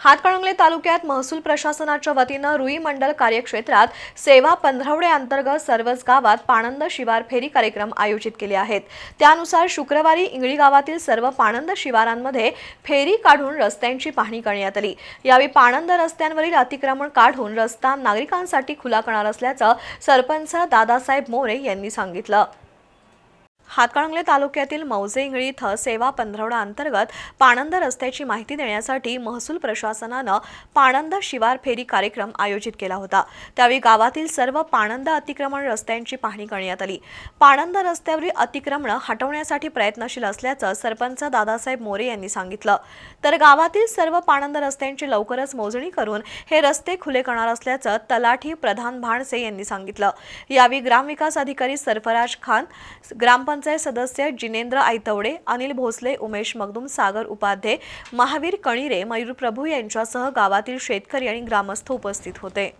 हातकणंगले तालुक्यात महसूल प्रशासनाच्या वतीनं रुई मंडल कार्यक्षेत्रात सेवा पंधरवडे अंतर्गत सर्वच गावात पाणंद शिवार फेरी कार्यक्रम आयोजित केले आहेत. त्यानुसार शुक्रवारी इंगळी गावातील सर्व पाणंद शिवारांमध्ये फेरी काढून रस्त्यांची पाहणी करण्यात आली. यावेळी पाणंद रस्त्यांवरील अतिक्रमण काढून रस्ता नागरिकांसाठी खुला करणार असल्याचं सरपंच दादासाहेब मोरे यांनी सांगितलं. हातकणंगले तालुक्यातील मौजे इंगळी इथं सेवा पंधरवडा अंतर्गत पाणंद रस्त्याची माहिती देण्यासाठी महसूल प्रशासनानं पाणंद शिवार फेरी कार्यक्रम आयोजित केला होता. त्यावेळी गावातील सर्व पाणंद अतिक्रमण रस्त्यांची पाहणी करण्यात आली. पाणंद रस्त्यावरील अतिक्रमणं हटवण्यासाठी प्रयत्नशील असल्याचं सरपंच दादासाहेब मोरे यांनी सांगितलं. तर गावातील सर्व पाणंद रस्त्यांची लवकरच मोजणी करून हे रस्ते खुले करणार असल्याचं तलाठी प्रधान भाणसे यांनी सांगितलं. यावेळी ग्रामविकास अधिकारी सरफराज खान ग्रामपंचायत सदस्य जिनेंद्र आयतवडे अनिल भोसले उमेश मगदूम सागर उपाध्ये महावीर कणिरे मयूर प्रभू यांच्यासह गावातील शेतकरी आणि ग्रामस्थ उपस्थित होते.